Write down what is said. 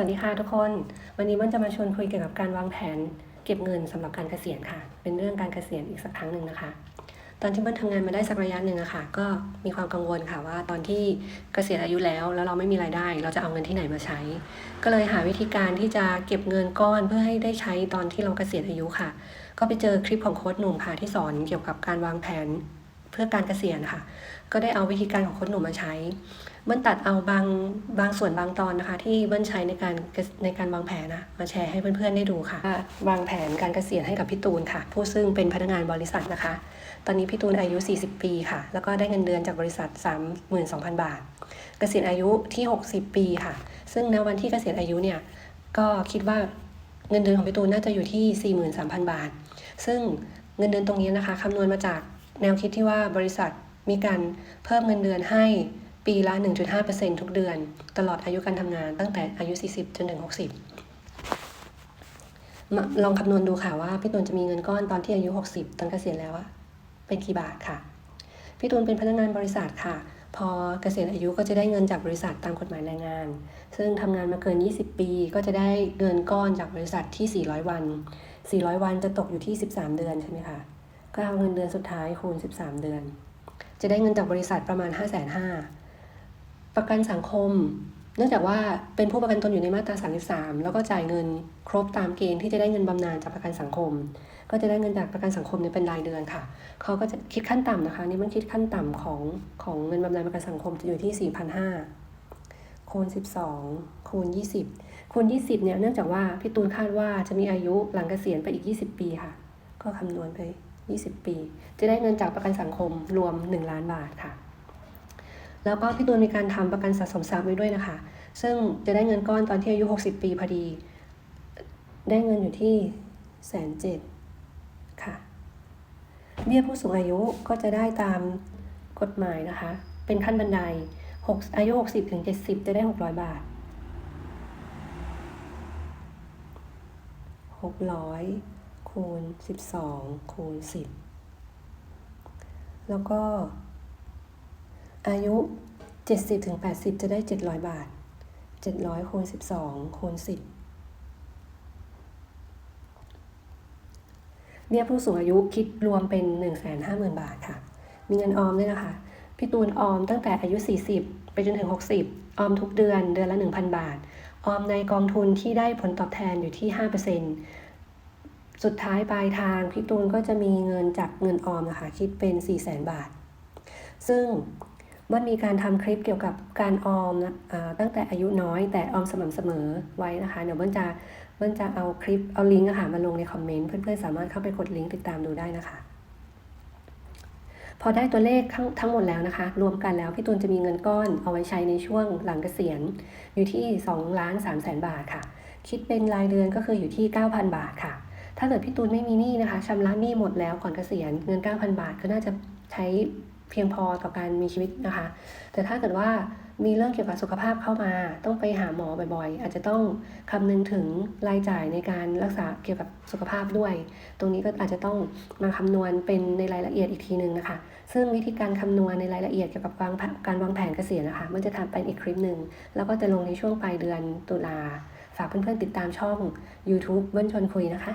วัสดีค่ะทุกคน วันนี้มันจะมาชวนคุยเกี่ยวกับการวางแผน เก็บเงินสำหรับการเกษียณค่ะ เป็นเรื่องการเกษียณอีกสักครั้งหนึ่งนะคะ ตอนที่เบิ้ลทำงานมาได้สักระยะหนึ่งอะค่ะ ก็มีความกังวลค่ะว่าตอนที่เกษียณอายุแล้วแล้วเราไม่มีรายได้ เราจะเอาเงินที่ไหนมาใช้ ก็เลยหาวิธีการที่จะเก็บเงินก้อนเพื่อให้ได้ใช้ตอนที่เราเกษียณอายุค่ะ ก็ไปเจอคลิปของโค้ชหนุ่มค่ะที่สอนเกี่ยวกับการวางแผน เพื่อการเกษียณค่ะก็ได้เอาวิธีการของโค้ชหนุ่มมาใช้ เบิ้ลตัดเอาบางบางส่วนบางตอนนะคะ ที่เบิ้ลใช้ในการในการวางแผนนะมาแชร์ให้เพื่อนๆได้ดูค่ะว่าวางแผนการเกษียณให้กับพี่ตูนค่ะ ผู้ซึ่งเป็นพนักงานบริษัทนะคะ ตอนนี้พี่ตูนอายุ 40 ปีค่ะ แล้วก็ได้เงินเดือนจากบริษัท 32,000 บาท เกษียณอายุที่ 60 ปีค่ะ ซึ่งในวันที่เกษียณอายุเนี่ยก็คิดว่าเงินเดือนของพี่ตูนน่าจะอยู่ที่ 43,000 บาท ซึ่งเงินเดือนตรงนี้นะคะคำนวณมาจาก แนวคิดที่ว่าบริษัทมีการเพิ่มเงินเดือนให้ปีละ 1.5%ทุกเดือน ตลอดอายุการทำงานตั้งแต่อายุ 40 จนถึง 60 ลองคำนวณดูค่ะว่าพี่ตูนจะมีเงินก้อนตอนที่อายุ 60 ตอนเกษียณแล้วอะเป็นกี่บาทค่ะ พี่ตูนเป็นพนักงานบริษัทค่ะ พอเกษียณอายุก็จะได้เงินจากบริษัทตามกฎหมายแรงงาน ซึ่งทำงานมาเกิน 20 ปีก็จะได้เงินก้อนจากบริษัทที่ 400 วัน 400 วันจะตกอยู่ที่ 13 เดือนใช่ไหมคะ ก็เอาเงินเดือนสุดท้ายคูณ 13 เดือน จะได้เงินจากบริษัทประมาณ 5 5 0 0 0ประกันสังคม เนื่องจากว่าเป็นผู้ประกันตนอยู่ในมาตรา 33 แล้วก็จ่ายเงินครบตามเกณฑ์ที่จะได้เงินบำนาญจากประกันสังคม ก็จะได้เงินจากประกันสังคมเนี่ยเป็นรายเดือนค่ะ เขาก็จะคิดขั้นต่ำนะคะ นี่มันคิดขั้นต่ำของของเงินบำนาญประกันสังคมจะอยู่ที่ 4,500คูณ 12 คูณ 20 คูณ 20 เนี่ย เนื่องจากว่าพี่ตูนคาดว่าจะมีอายุหลังเกษียณไปอีก 20 ปีค่ะ ก็คำนวณไป 20 ปี จะได้เงินจากประกันสังคมรวม 1 ล้านบาทค่ะ แล้วก็พี่ตูนมีการทำประกันสะสมทรัพย์ไว้ด้วยนะคะ ซึ่งจะได้เงินก้อนตอนที่อายุ 60 ปีพอดี ได้เงินอยู่ที่แสนเจ็ดค่ะ เบี้ยผู้สูงอายุก็จะได้ตามกฎหมายนะคะ เป็นขั้นบันได6อายุ 60 ถึง 70 จะได้ 600 บาท 600 คูณ 12 คูณ 10 แล้วก็ อายุ 70ถึง80 จะได้ 700 บาท 700 คูณ 12 คูณ 10เบี้ยผู้สูงอายุคิดรวมเป็น 150,000 บาทค่ะ มีเงินออมด้วยนะคะ พี่ตูนออมตั้งแต่อายุ 40 ไปจนถึง 60 ออมทุกเดือนเดือนละ 1,000 บาท ออมในกองทุนที่ได้ผลตอบแทนอยู่ที่ 5% สุดท้ายปลายทางพี่ตูนก็จะมีเงินจากเงินออมนะคะคิดเป็น 400,000 บาท ซึ่งมันมีการทำคลิปเกี่ยวกับการออมนะตั้งแต่อายุน้อยแต่ออมสม่ำเสมอไว้นะคะ เดี๋ยวเบิ้ลจะเบิ้ลจะเอาคลิปเอาลิงก์อะค่ะมาลงในคอมเมนต์เพื่อนๆสามารถเข้าไปกดลิงก์ติดตามดูได้นะคะ พอได้ตัวเลขทั้งทั้งหมดแล้วนะคะ รวมกันแล้วพี่ตูนจะมีเงินก้อนเอาไว้ใช้ในช่วงหลังเกษียณอยู่ที่2ล้าน3แสนบาทค่ะ คิดเป็นรายเดือนก็คืออยู่ที่ 9,000 บาทค่ะ ถ้าเกิดพี่ตูนไม่มีหนี้นะคะชำระหนี้หมดแล้วก่อนเกษียณเงิน 9,000 บาทก็น่าจะใช้เพียงพอต่อการมีชีวิตนะคะ แต่ถ้าเกิดว่ามีเรื่องเกี่ยวกับสุขภาพเข้ามา ต้องไปหาหมอบ่อยๆ อาจจะต้องคำนึงถึงรายจ่ายในการรักษาเกี่ยวกับสุขภาพด้วย ตรงนี้ก็อาจจะต้องมาคำนวณเป็นในรายละเอียดอีกทีหนึ่งนะคะ ซึ่งวิธีการคำนวณในรายละเอียดเกี่ยวกับวางการวางแผนเกษียณนะคะ มันจะทำเป็นอีกคลิปหนึ่งแล้วก็จะลงในช่วงปลายเดือนตุลาฝากเพื่อนๆติดตามช่อง YouTube เบิ้ลชวนคุยนะคะ